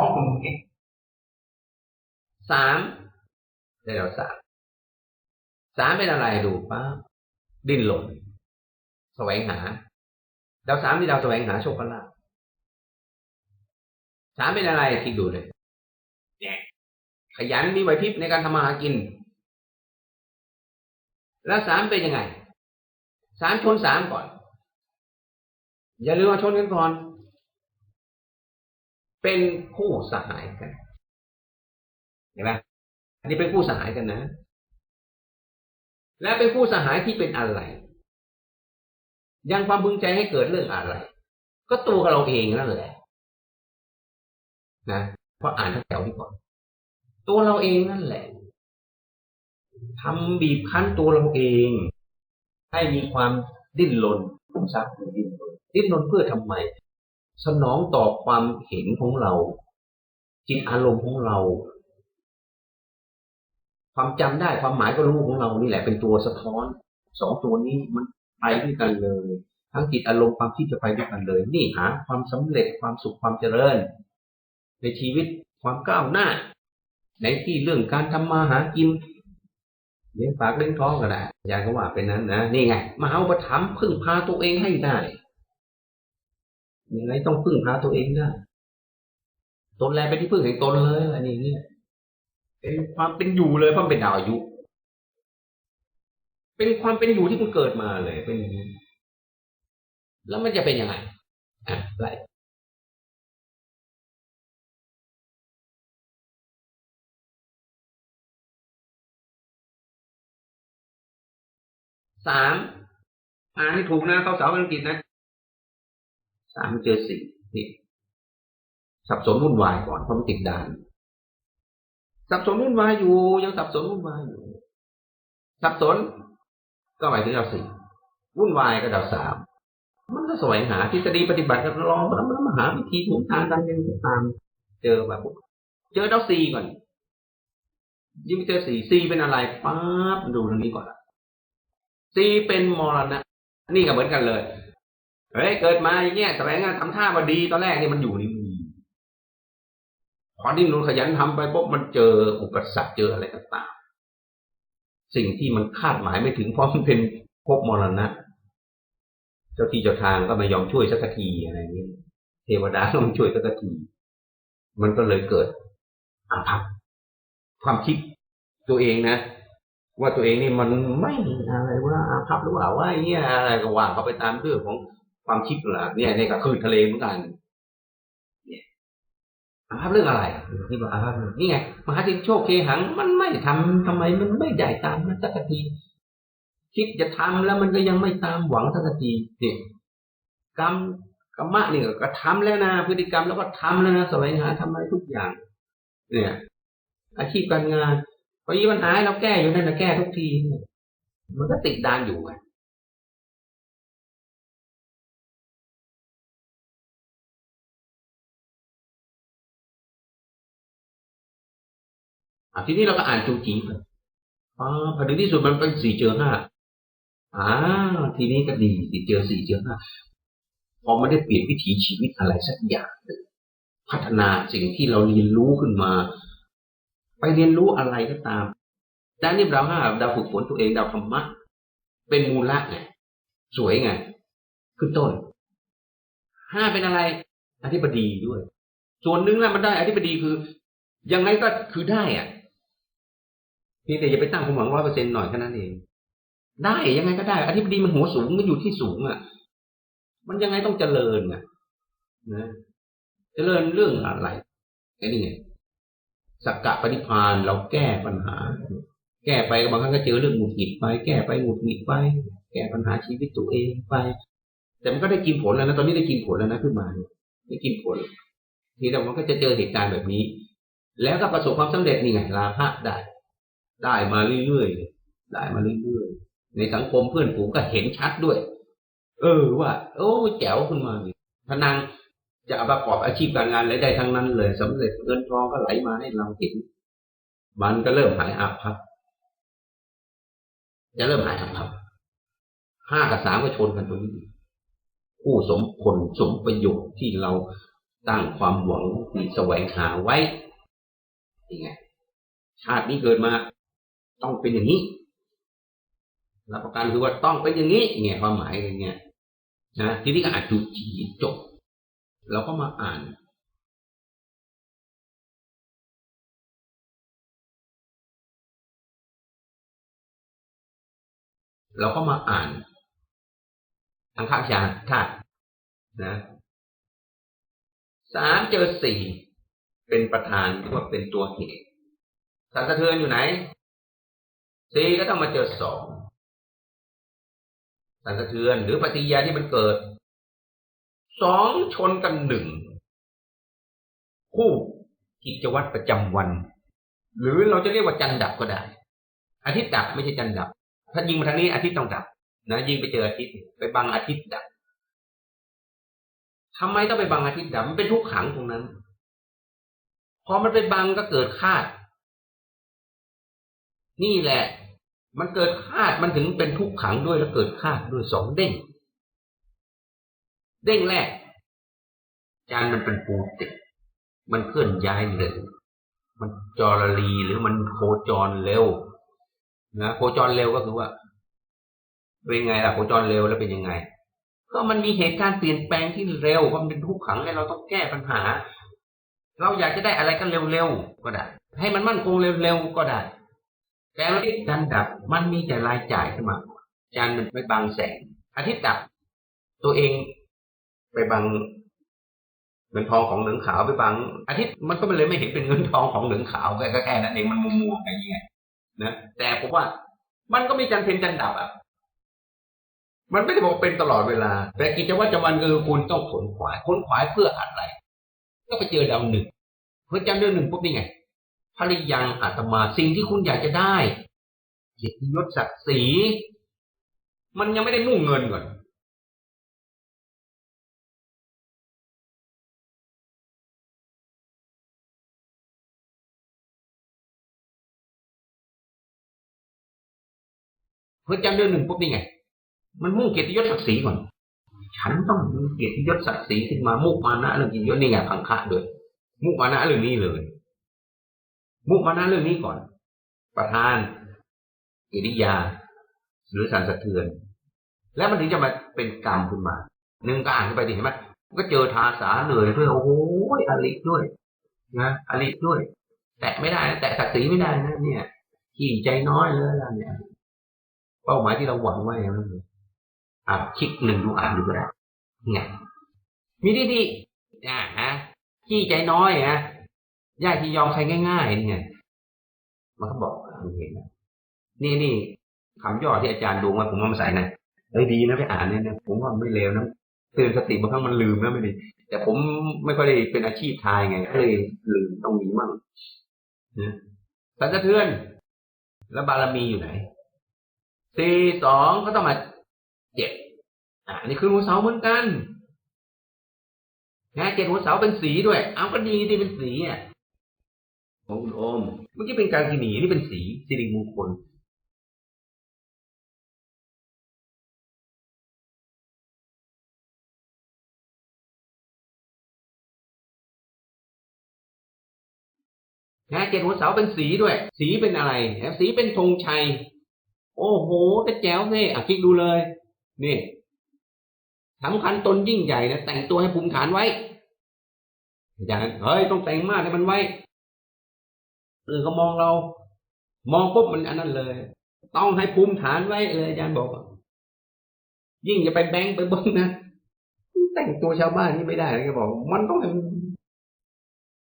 ของคุณเองสามได้เราสามสามเป็นอะไรดูป้าดิ้นหลนแสวงหาดาวสามที่ดาวแสวงหาโชคลาภสามเป็นอะไรคิดดูเลยเนี่ยขยันมีไหวพริบในการทำมาหากิน แล้วสามเป็นยังไงสามชนสามก่อน อย่าลืมว่าชนกันก่อน เป็นคู่สหายกันเห็นไหมอันนี้เป็นคู่สหายกันนะ และเป็นคู่สหายที่เป็นอะไร ยังความพึงใจให้เกิดเรื่องอะไร ก็ตัวเราเองนั่นแหละนะเพราะอ่านทั้งแถวนี้ก่อน ตัวเราเองนั่นแหละทำบีบคั้นตัวเราเอง ให้มีความดิ้นรนซักดิ้นรนดิ้นรนเพื่อทำไม สนองต่อความเห็นของเรา จิตอารมณ์ของเรา ความจำได้ความหมายก็รู้ของเรานี่แหละเป็นตัวสะท้อนสองตัวนี้มันไปด้วยกันเลย ทั้งจิตอารมณ์ความคิดจะไปด้วยกันเลย นี่หา ความสำเร็จความสุขความเจริญ ในชีวิตความก้าวหน้า ในที่เรื่องการทำมาหากินเลี้ยงปากเลี้ยงท้องก็ได้ยายก็ว่าเป็นนั้นนะนี่ไงมาเอาประถมพึ่งพาตัวเองให้ได้ ยังไงต้องพึ่งพาตัวเองได้ตนแลเป็นที่พึ่งแห่งตนเลยอะไรอย่างเงี้ยเป็นความเป็นอยู่เลยเพราะมันเป็นดาวอายุ เป็นความเป็นอยู่ที่มันเกิดมาเลยเป็นอย่างนี้ แล้วมันจะเป็นยังไงอะไล่สามอ่านให้ถูกนะเขาสาวอังกฤษนะ สามเจอสี่นี่สับสนวุ่นวายก่อนเพราะมันติดด่าน สับสนวุ่นวายอยู่ ยังสับสนวุ่นวายอยู่ สับสน ก็หมายถึงดาวสี่วุ่นวายก็ดาวสามมันก็แสวงหาทฤษฎีปฏิบัติก็ลองแล้วมันมาหาวิธีถูกทางกันยังตาม เจอแบบเจอดาวสี่ก่อนยิ่งเจอสี่สี่เป็นอะไรปั๊บดูตรงนี้ก่อนสี่เป็นมรณะนี่ก็เหมือนกันเลย เฮ้ยเกิดมาอย่างเงี้ยแสวงงานทำท่ามาดีตอนแรกนี่มันอยู่นี่พอดิ้นรนขยันทำไปปุ๊บมันเจออุปสรรคเจออะไรต่างๆสิ่งที่มันคาดหมายไม่ถึงเพราะมันเป็นภพมรณะเจ้าที่เจ้าทางก็ไม่ยอมช่วยสักทีอะไรเงี้ยเทวดาต้องช่วยสักที มันก็เลยเกิดอาภัพความคิดตัวเองนะ ว่าตัวเองนี่มันไม่อะไรว่าอาภัพหรือเปล่าว่าเนี่ยอะไรก็ว่าเขาไปตามเรื่องของ ความคิดหละเนี่ยนี่ก็คือทะเลเหมือนกัน เนี่ยอาภัพเรื่องอะไรที่บอกอาภัพนี่ไงมหาจินโชคเคหังมันไม่ทำทำไมมันไม่ได้ตามนั้นสักทีคิดจะทำแล้วมันก็ยังไม่ตามหวังสักทีเนี่ยกรรมกรรมะนี่ก็ทำแล้วนะพฤติกรรมแล้วก็ทำแล้วนะสวงหาทำอะไรทุกอย่าง เนี่ย อาชีพการงานพอยีปัญหาเราแก้อยู่นั่นนะแก้ทุกที มันก็ติดดานอยู่ไง ทีนี้เราก็อ่านจูจีไปอ๋อพอดีที่สุดมันเป็นสี่เจอห้าอ่า ทีนี้ก็ดีสี่เจอสี่เจอห้าพอไม่ได้เปลี่ยนวิถีชีวิตอะไรสักอย่างหนึ่งพัฒนาสิ่งที่เราเรียนรู้ขึ้นมา ไปเรียนรู้อะไรก็ตามด้านนี้ดาวห้าดาวฝึกฝนตัวเองดาวธรรมะ เป็นมูลละไงสวยไงขึ้นต้นห้าเป็นอะไรอธิบดีด้วย ส่วนหนึ่งแล้วมันได้อธิบดีคือยังไงก็คือได้อะ เพียงแต่อย่าไปตั้งความหวังร้อยเปอร์เซ็นต์หน่อยแค่นั้นเอง ได้ยังไงก็ได้อธิบดีมันหัวสูงมันอยู่ที่สูงอะ มันยังไงต้องเจริญอะนะเจริญเรื่องอะไรแค่นี้ไงสักกะปฏิพานเราแก้ปัญหา แก้ไปบางครั้งก็เจอเรื่องหงุดหงิดไป แก้ไปหงุดหงิดไป แก้ปัญหาชีวิตตัวเองไป แต่มันก็ได้กินผลแล้วนะตอนนี้ได้กินผลแล้วนะขึ้นมาได้กินผล ทีเรามันก็จะเจอเหตุการณ์แบบนี้ แล้วก็ประสบความสำเร็จนี่ไงลาภะได้ ได้มาเรื่อยๆได้มาเรื่อยๆในสังคมเพื่อนฝูงก็เห็นชัดด้วย เออว่า โอ้แจ๋วขึ้นมาพนังจะประกอบอาชีพการงานอะไรได้ทั้งนั้นเลยสำเร็จเงินทองก็ไหลมาให้เราเห็น มันก็เริ่มหายอาภัพจะเริ่มหายอาภัพห้ากับสามก็ชนกันตรงนี้คู่สมผลสมประโยชน์ที่เราตั้งความหวังที่แสวงหาไว้ยังไงชาตินี้เกิดมา ต้องเป็นอย่างนี้รับประกันคือว่าต้องเป็นอย่างนี้เนี่ยความหมายอย่างเงี้ยนะทีนี้ก็อ่านจุจีจบเราก็มาอ่านเราก็มาอ่านทางข้าชาธาตุนะสามเจอสี่เป็นประธานหรือว่าเป็นตัวเหตุสันสะเทือนอยู่ไหน สี่ก็ต้องมาเจอสองสันสะเทือนหรือปฏิยาที่มันเกิดสองชนกันหนึ่งคู่กิจวัตรประจำวัน หรือเราจะเรียกว่าจันดับก็ได้ อาทิตย์ดับไม่ใช่จันดับ ถ้ายิงมาทางนี้อาทิตย์ต้องดับนะยิงไปเจออาทิตย์ไปบังอาทิตย์ดับทำไมต้องไปบังอาทิตย์ดับมันเป็นทุกขังตรงนั้น พอมันไปบังก็เกิดคาด นี่แหละ มันเกิดคาดมันถึงเป็นทุกขังด้วยแล้วเกิดคาดด้วยสองเด้ง เด้งแรก จานมันเป็นปูติดมันเคลื่อนย้ายเร็วมันจรลีหรือมันโคจรเร็วนะโคจรเร็วก็คือว่าเป็นไงล่ะโคจรเร็วแล้วเป็นยังไง ก็มันมีเหตุการณ์เปลี่ยนแปลงที่เร็วมันเป็นทุกขังให้เราต้องแก้ปัญหา เราอยากจะได้อะไรก็เร็วๆก็ได้ ให้มันมั่นคงเร็วๆก็ได้ แต่เราที่การดับมันมีแต่รายจ่ายขึ้นมาจานมันไปบังแสง อาทิตย์ดับ ตัวเองไปบังเงินทองของเหลืองขาวไปบัง อาทิตย์มันก็เลยไม่เห็นเป็นเงินทองของเหลืองขาวแค่แค่นั้นเองมันมัวมัวอะไรเงี้ยนะแต่ผมว่ามันก็มีจันเพนจันดับอะมันไม่ได้บอกเป็นตลอดเวลา แต่กิจวัตรประจำวันคือคุณต้องขนขวายขนขวายเพื่ออะไร ก็ไปเจอดาวหนึ่งเพื่อจำเดือนหนึ่งปุ๊บนี่ไง ภริยังอาตมาสิ่งที่คุณอยากจะได้ เกียรติยศศักดิ์ศรีมันยังไม่ได้มุ่งเงินก่อนเพื่อจำเดือนหนึ่งปุ๊บนี่ไง มันมุ่งเกียรติยศศักดิ์ศรีก่อน ฉันต้องมีเกียรติยศศักดิ์ศรีขึ้นมามุกมานะเรื่องเกียรติยศนี่ไงพังคะด้วยมุกมานะเรื่องนี้เลย มุกมานะเรื่องนี้ก่อน ประธานกิริยา หรือสันสะเทือน แล้วมันถึงจะมาเป็นกรรมขึ้นมาหนึ่งก็อ่านขึ้นไปดิเห็นไหมก็เจอทาสาเหนื่อยด้วยโอ้โหอลิด้วยนะอลิด้วย แตะไม่ได้นะแตะศักดิ์ศรีไม่ได้นะเนี่ยขี้ใจน้อยเลยล่ะเนี่ย เป้าหมายที่เราหวังไว้นั่ยอะคลิกหนึ่งดูอ่านดูก็ได้เนี่ยมีดีดีอ่าฮะขี้ใจน้อยนะ ญาติที่ยอมใครง่ายๆเนี่ยมันก็บอกมันเห็นนะนี่นี่คำย่อที่อาจารย์ดูว่าผมเอามาใส่นะเอ้ยดีนะไปอ่านเนี่ยนะผมว่าไม่เลวนะเตือนสติบางครั้งมันลืมนะไม่ดีแต่ผมไม่ค่อยได้เป็นอาชีพทายไงก็เลยลืมต้องมีมั่งนะสันสะเทือน แล้วบารมีอยู่ไหนสี่สองก็ต้องมาเจ็ดอ่านี่คือหัวเสาเหมือนกันนะเจ็ดหัวเสาเป็นสีด้วย เอาก็ดีที่เป็นสีอะ ของคุณโอมเมื่อกี้เป็นการกินีนี่เป็นสีสิริมงคลนะเจ็ดหัวเสาเป็นสีด้วย สีเป็นอะไรสีเป็นธงชัย โอ้โหแต่แจ๋วเลยอะคลิกดูเลย นี่สำคัญตนยิ่งใหญ่นะแต่งตัวให้ภูมิฐานไว้อาจารย์เฮ้ยต้องแต่งมากให้มันไว้ เออก็มองเรา มองปุ๊บมันอันนั้นเลย ต้องให้ภูมิฐานไว้เลยอาจารย์บอก ยิ่งจะไปแบงค์ไปเบิ้งนะแต่งตัวชาวบ้านนี่ไม่ได้เลยก็บอก มันต้อง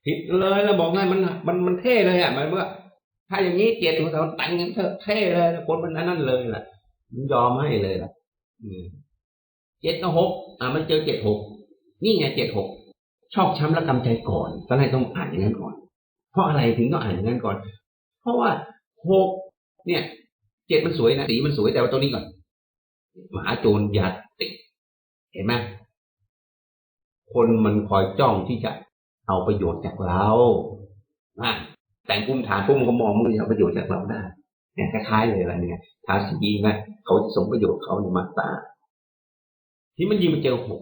ผิดเลยแล้วบอกไงมันมันมันเท่เลยอะหมายว่าถ้าอย่างนี้เกียรติของเราแต่งกันเถอะเท่เลยคนมันนั้นเลยล่ะ มันยอมให้เลยล่ะเจ็ดหกอะมันเจอเจ็ดหกนี่ไงเจ็ดหกชอบช้ำและกำใจก่อนตอนแรกต้องอ่านอย่างนั้นก่อน เพราะอะไรถึงต้องอ่านอย่างนั้นก่อน เพราะว่าหกเนี่ยเจ็ดมันสวยนะสีมันสวยแต่ว่าตัวนี้ก่อนมหาโจรยาติดเห็นไหมคนมันคอยจ้องที่จะเอาประโยชน์จากเราอะแต่งกุ้มฐานพวกมันก็มองมันจะเอาประโยชน์จากเราได้เนี่ยคล้ายๆเลยอะไรเนี่ยทาสีนะเขาจะส่งประโยชน์เขาในมาตาที่มันยิงมาเจอหก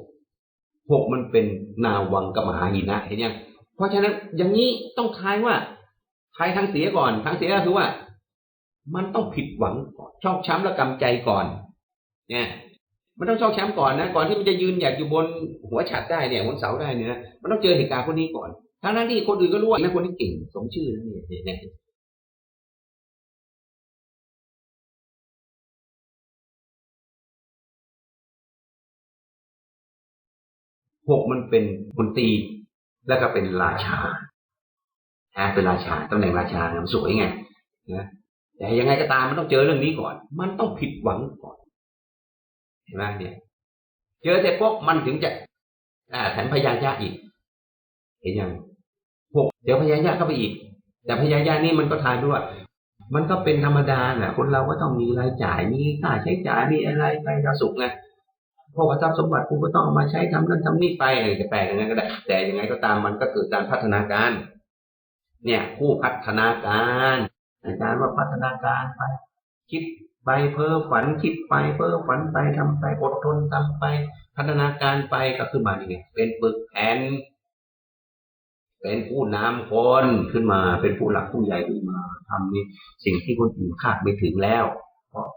หกมันเป็นนาวังกมหาหินะเห็นยัง เพราะฉะนั้นอย่างนี้ต้องทายว่าทายทางเสียก่อนทางเสียก็คือว่า มันต้องผิดหวังก่อนชอกช้ำและกำใจก่อน เนี่ย มันต้องชอกช้ำก่อนนะก่อนที่มันจะยืนหยัดอยู่บนหัวฉัดได้เนี่ยบนเสาได้เนี่ยนะมันต้องเจอเหตุการณ์พวกนี้ก่อนทั้งนั้นที่คนอื่นก็รู้ว่าคนที่เก่งสมชื่อนะเนี่ยเนี่ยหกมันเป็นมนตี แล้วก็เป็นราชานะเป็นราชาตำแหน่งราชาเนี่ยมันสวยไงนะแต่ยังไงก็ตามมันต้องเจอเรื่องนี้ก่อน มันต้องผิดหวังก่อน เห็นไหมเนี่ยเจอเสร็จปุ๊บมันถึงจะ อ่าแถมพยายะอีก เห็นยังหกเดี๋ยวพยายะเข้าไปอีก แต่พยายะนี่มันก็ทายด้วย มันก็เป็นธรรมดาแหละคนเราก็ต้องมีรายจ่ายมีค่าใช้จ่ายมีอะไรไปกระสุกไง พวกทรัพย์สมบัติกูก็ต้องเอามาใช้ทำนั่นทำนี่ไปอะไรจะแปลอย่างนั้นก็ได้ แต่ยังไงก็ตามมันก็เกิดการพัฒนาการ เนี่ยผู้พัฒนาการอาจารย์ว่าพัฒนาการไป คิดไปเพ้อฝันคิดไปเพ้อฝันไปทำไปอดทนทำไป พัฒนาการไปก็คือมาเนี่ยเป็นปึกแผ่นเป็นผู้นำคนขึ้นมาเป็นผู้หลักผู้ใหญ่ขึ้นมาทำนี่สิ่งที่คนอื่นคาดไม่ถึงแล้ว เพราะ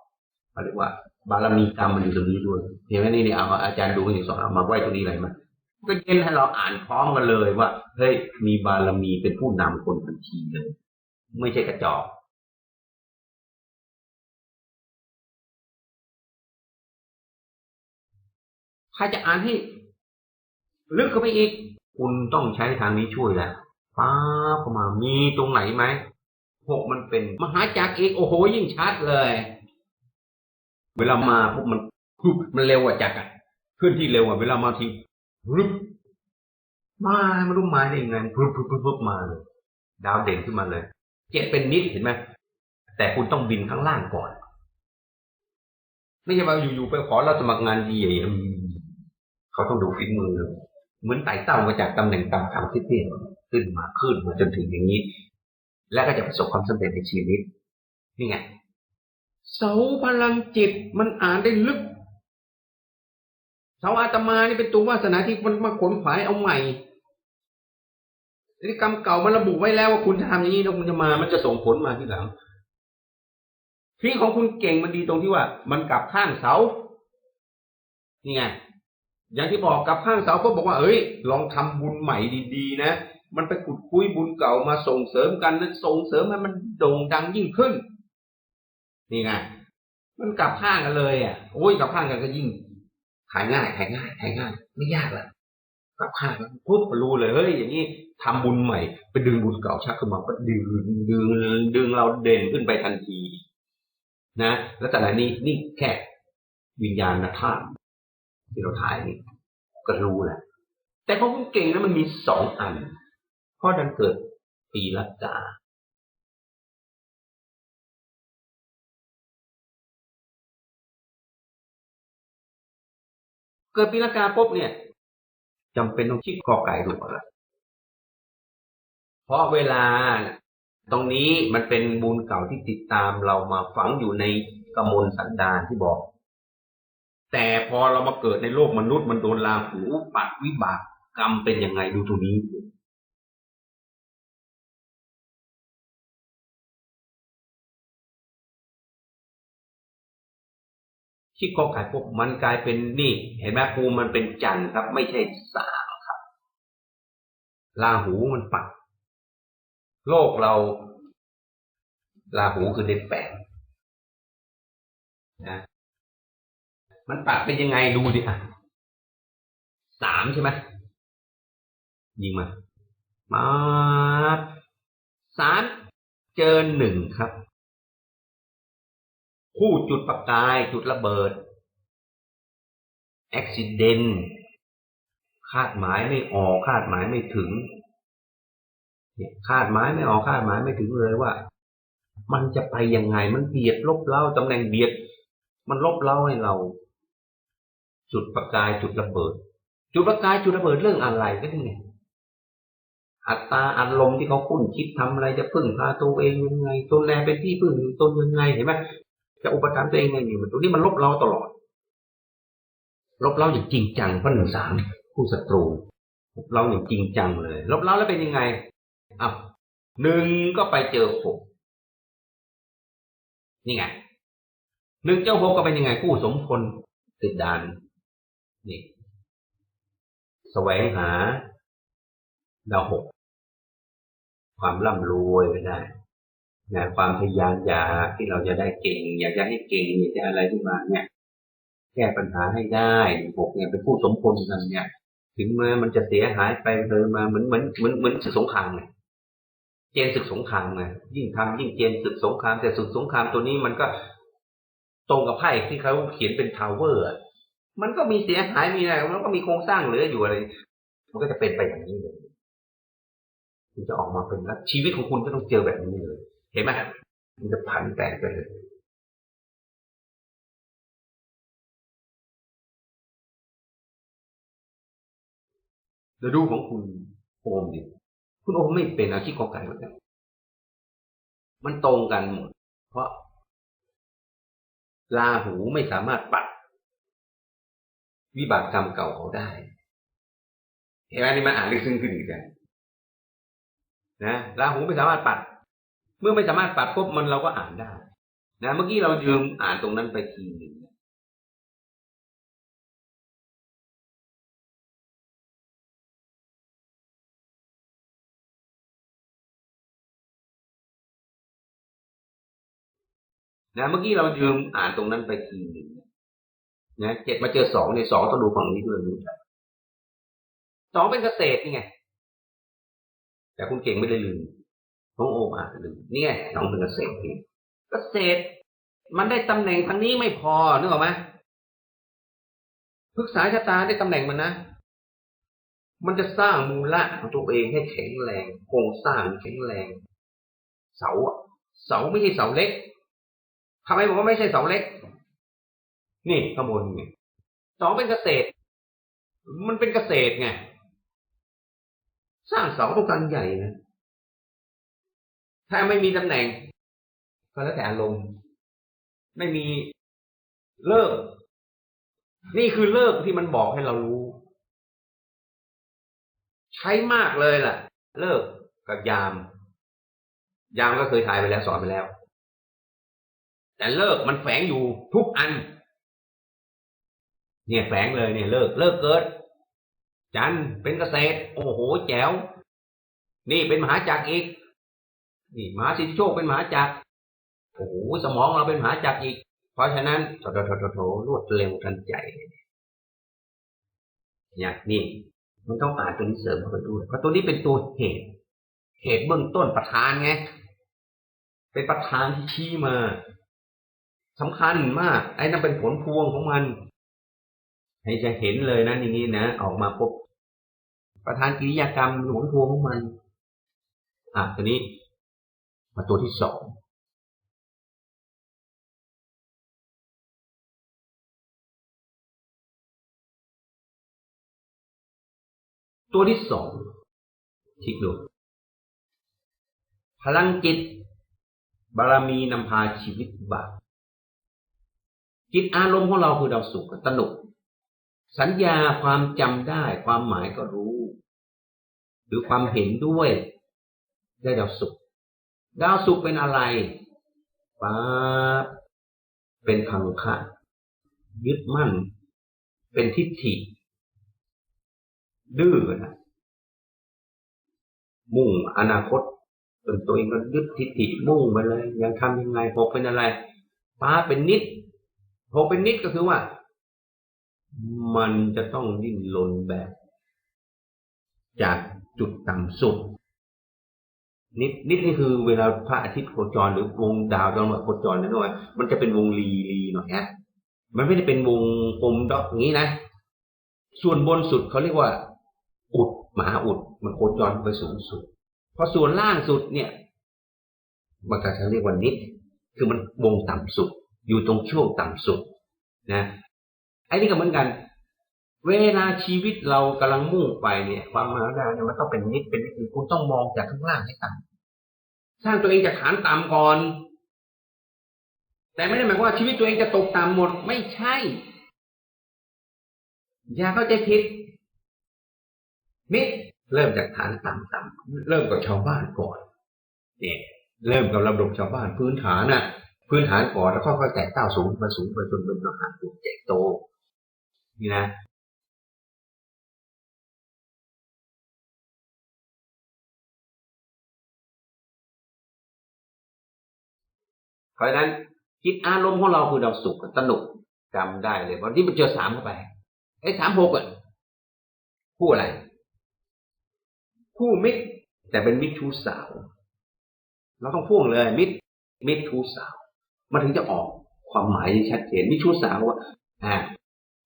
เขาเรียกว่า บารมีกรรมมันอยู่ตรงนี้ด้วยเห็นไหมนี่เนี่เอาอาจารย์ดูอย่างสอนเอามาไว้ตรงนี้อะไรมาก็เย็นให้เราอ่านพร้อมกันเลยว่าเฮ้ยมีบารมีเป็นผู้นำคนทันทีเลย ไม่ใช่กระจอกใครจะอ่านให้ลึกเข้าไปอีก คุณต้องใช้ทางนี้ช่วยแหละป้าบเข้ามามีตรงไหนไหมหกมันเป็นมหาจักรเอกโอ้โหยิ่งชัดเลย เวลามาพวกมันฮึบมันเร็วกว่าจักรอะเคลื่อนที่เร็วกว่าเวลามาทีรึบมาไม่รู้มาได้ยังไงพึบพึบพึบบมาเลยดาวเด่นขึ้นมาเลย เจ็ดเป็นนิดเห็นไหมแต่คุณต้องบินข้างล่างก่อน ไม่ใช่ว่าอยู่ๆไปขอเราสมัครงานดีอืมเขาต้องดูฝีมือ เหมือนไต่เต้ามาจากตำแหน่งต่ำทางที่เตี้ยขึ้นมาขึ้นมาจนถึงอย่างนี้ แล้วก็จะประสบความสำเร็จในชีวิต นี่ไง เสาพลังจิตมันอ่านได้ลึก เสาอาตมานี่เป็นตัววาสนาที่มันมาขนขวายเอาใหม่พฤติกรรมเก่ามันระบุไว้แล้วว่าคุณจะทำอย่างนี้แล้วคุณจะมา มันจะส่งผลมาที่หลังที่ของคุณเก่งมันดีตรงที่ว่า มันกลับข้างเสา นี่ไง อย่างที่บอกกลับข้างเสาก็บอกว่า เอ้ย ลองทำบุญใหม่ดีๆนะ มันไปขุดคุยบุญเก่ามาส่งเสริมกันนะส่งเสริมให้มันโด่งดังยิ่งขึ้น นี่ไงมันกลับข้างกันเลยอะโอ้ยกลับข้างกันก็ยิ่งขายง่ายขายง่ายขายง่าย ไม่ยากละกลับข้างกันปุ๊บรู้เลยเฮ้ยอย่างนี้ทำบุญใหม่ไปดึงบุญเก่าชักขึ้นมาก็ดึงดึงดึงเราเด่นขึ้นไปทันที นะแล้วแต่ละนี้นี่แค่วิญญาณธาตุที่เราถ่ายนี่ก็รู้แหละแต่ขอคุณเก่งนะมันมีสองอันเพราะดันเกิดปีละกา เกิดปีละกาปุ๊บเนี่ยจำเป็นต้องคิดกอไก่ถูก่อนละเพราะเวลาตรงนี้มันเป็นบุญเก่าที่ติดตามเรามาฝังอยู่ในกมลสันดานที่บอก แต่พอเรามาเกิดในโลกมนุษย์มันโดนลาหูปัดวิบากกรรมเป็นยังไงดูตรงนี้ ที่กอไก่ปุ๊บมันกลายเป็นนี่ เห็นไหมภูมิมันเป็นจันทร์ครับ ไม่ใช่สามครับลาหูมันปัดโลกเราลาหูคือเลขแปดนะมันปัดเป็นยังไงดูดิอะสามใช่ไหมยิงมามาสามเจอหนึ่งครับ คู่จุดประกายจุดระเบิดอุบิเหตุคาดหมายไม่ออกคาดหมายไม่ถึงเนี่ยคาดหมายไม่ออกคาดหมายไม่ถึงเลยว่า มันจะไปยังไงมันเบียดลบเล้าตำแหน่งเบียด มันลบเล้าให้เรา จุดประกายจุดระเบิด จุดประกายจุดระเบิดเรื่องอะไรก็นี่ไงอัตตาอารมณ์ที่เขาคุ้นคิดทำอะไรจะพึ่งพาตัวเองยังไงตนแลเป็นที่พึ่งตนยังไงเห็นไหม จะอุปถัมภ์ตัวเองไงนี่มันตัวนี้มันลบเราตลอด ลบเราอย่างจริงจังเพราะหนึ่งสามคู่ศัตรูลบเราอย่างจริงจังเลย ลบเราแล้วเป็นยังไงอะหนึ่งก็ไปเจอหกนี่ไงหนึ่งเจ้าหกก็เป็นยังไงคู่สมพลติดดานนี่แสวงหาดาวหกความร่ำรวยไม่ได้ นะความทะยานอยากที่เราจะได้เก่ง อยากจะให้เก่งอยากจะอะไรขึ้นมาเนี่ย แก้ปัญหาให้ได้หกเนี่ยเป็นผู้สมพลกันเนี่ย ถึงแม้มันจะเสียหายไปเลยมาเหมือนเหมือนเหมือนเหมือนศึกสงครามไงเจนศึกสงครามไงยิ่งทำยิ่งเจนศึกสงครามแต่ศึกสงครามตัวนี้มันก็ตรงกับไพ่ที่เขาเขียนเป็นทาวเวอร์มันก็มีเสียหายมีอะไรมันก็มีโครงสร้างเหลืออยู่อะไร มันก็จะเป็นไปอย่างนี้เลยคุณจะออกมาเป็นแล้วชีวิตของคุณก็ต้องเจอแบบนี้เลย เห็นไหมมันจะผันแปรไปเลยเดี๋ยวดูของคุณโอมดิคุณโอมไม่เป็นอาชีพกอไก่เหมือนกันมันตรงกันหมด เพราะลาหูไม่สามารถปัด วิบากกรรมเก่าเขาได้ เห็นไหมนี่มันอ่านลึกซึ้งขึ้นอีกแล้วนะลาหูไม่สามารถปัด มื่อไม่สามารถปัดปุ๊บมันเราก็อ่านได้ นะ เมื่อกี้เรายืมอ่านตรงนั้นไปทีหนึ่งนะเมื่อกี้เรายืมอ่านตรงนั้นไปทีหนึ่งนะเจ็ดมาเจอสองในยสองต้องดูฝั่งนี้ด้วยดูสองเป็นเกษตรนี่ไงแต่คุณเก่งไม่ได้ลืม น้องโอมอ่านลืมนี่ไงสองเป็นเกษตรนี่เกษตร มันได้ตำแหน่งทางนี้ไม่พอนึกออกไหมพึกษาชะตาได้ตำแหน่งมันนะ มันจะสร้างมูละของตัวเองให้แข็งแรงโครงสร้างแข็งแรง เสาอะเสาไม่ใช่เสาเล็กทำไมบอกว่าไม่ใช่เสาเล็ก นี่ข้างบนไงสองเป็นเกษตร มันเป็นเกษตรไง สร้างเสาต้องการใหญ่นะ ถ้าไม่มีตำแหน่ง ก็แล้วแต่อารมณ์ ไม่มีเลิก นี่คือเลิกที่มันบอกให้เรารู้ ใช้มากเลยล่ะ เลิกกับยาม ยามก็เคยถ่ายไปแล้วสอนไปแล้ว แต่เลิกมันแฝงอยู่ทุกอัน เนี่ยแฝงเลยเนี่ยเลิก เลิกเกิด จันเป็นเกษตร โอ้โห แจ๋ว นี่เป็นมหาจักรอีก นี่มหาสิทธิโชคเป็นมหาจักรโอ้โหสมองเราเป็นมหาจักรอีก เพราะฉะนั้นโถโถโถโถรวดเร็วทันใจเนี่ยนี่มันต้องอ่านตัวนี้เสริมเข้าไปด้วยเพราะตัวนี้เป็นตัวเหตุ เหตุเบื้องต้นประธานไง เป็นประธานที่ชี้มาสำคัญมาก ไอ้นั่นเป็นผลพวงของมัน ให้จะเห็นเลยนะอย่างนี้นะออกมาปุ๊บประธานกิริยากรรมผลพวงของมัน อะตัวนี้ มาตัวที่สองตัวที่สองคิดดูพลังจิต บารมีนำพาชีวิตบาปจิตอารมณ์ของเราคือดาวสุขตนุก สัญญาความจำได้ความหมายก็รู้ หรือความเห็นด้วยได้ดาวสุข ดาวสุขเป็นอะไรป้าเป็นพังคะยึดมั่น เป็นทิฏฐิ ดื้อนะมุ่งอนาคตจนตัวเองก็ยึดทิฏฐิมุ่งไปเลย ยังทำยังไงหกเป็นอะไรป้าเป็นนิดหกเป็นนิดก็คือว่า มันจะต้องดิ้นรนแบบ จากจุดต่ำสุด นิดนิดนี่คือเวลาพระอาทิตย์โคจรหรือวงดาวดวงโคจรนั่นด้วยมันจะเป็นวงรีรีหน่อยฮะมันไม่ได้เป็นวงกลมดอกอย่างนี้นะ ส่วนบนสุดเขาเรียกว่า อุดมหาอุดมันโคจรไปสูงสุดพอส่วนล่างสุดเนี่ยมันก็จะเรียกว่านิด คือมันวงต่ำสุด อยู่ตรงช่วงต่ำสุดนะไอ้นี่ก็เหมือนกัน เวลาชีวิตเรากำลังมุ่งไปเนี่ย ความมหาดาเนี่ยมันต้องเป็นนิดเป็นนิดคือคุณต้องมองจากข้างล่างให้ต่ำสร้างตัวเองจากฐานต่ำก่อน แต่ไม่ได้หมายความว่าชีวิตตัวเองจะตกต่ำหมดไม่ใช่ อย่าเข้าใจผิดมิตรเริ่มจากฐานต่ำๆเริ่มกับชาวบ้านก่อนเนี่ยเริ่มกับระบบชาวบ้านพื้นฐานน่ะ พื้นฐานก่อนแล้วค่อยๆแตกเต้าสูงไปสูงไปจนเป็นมหาภูมิใหญ่โตนี่นะ เพราะฉะนั้นจิตอารมณ์ของเราคือเราสุขสนุกจำได้เลยวันที่มันเจอสามเข้าไปไอ้สามหกอะคู่อะไร คู่มิตร แต่เป็นมิตรชู้สาว เราต้องพ่วงเลย มิตร มิตรชู้สาว มันถึงจะออกความหมายที่ชัดเจนมิตรชู้สาวว่าอ่า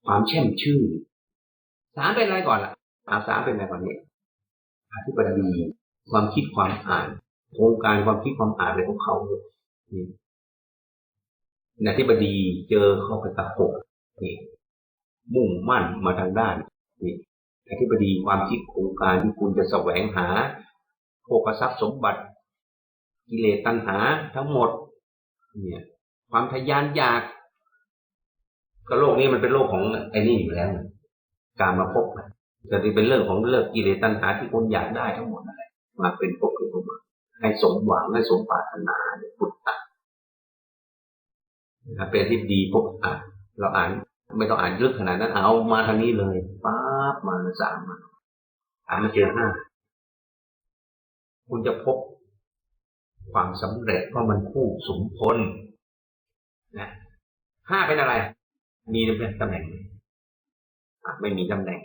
ความแช่มชื่นสามเป็นอะไรก่อนล่ะอาสามเป็นอะไรก่อนเนี้อธิบดีความคิดความอ่านโครงการความคิดความอ่านอะไรของเขานี่ในอธิบดีเจอเข้าไปตะหกนี่มุ่งมั่นมาทางด้านนี่อธิบดีความคิดโครงการที่คุณจะแสวงหาโภคทรัพย์สมบัติ กิเลสตัณหาทั้งหมด เนี่ย ความทะยานอยากก็โลกนี้มันเป็นโลกของไอ้นี่อยู่แล้ว การมาพบนะเป็นเรื่องของเรื่องกิเลสตัณหาที่คนอยากได้ทั้งหมดนั่นแหละมาเป็นพบเป็นพบให้สมหวังให้สมปรารถนาเนี่ยพุทธะ นะครับเป็นที่ดีพบอะเราอ่านไม่ต้องอ่านลึกขนาดนั้นเอามาทางนี้เลยป๊าบมาสามมาอ่านมาเจอห้าคุณจะพบความสำเร็จเพราะมันคู่สมพลนะห้าเป็นอะไร มีตำแหน่งไหมอะไม่มีตำแหน่ง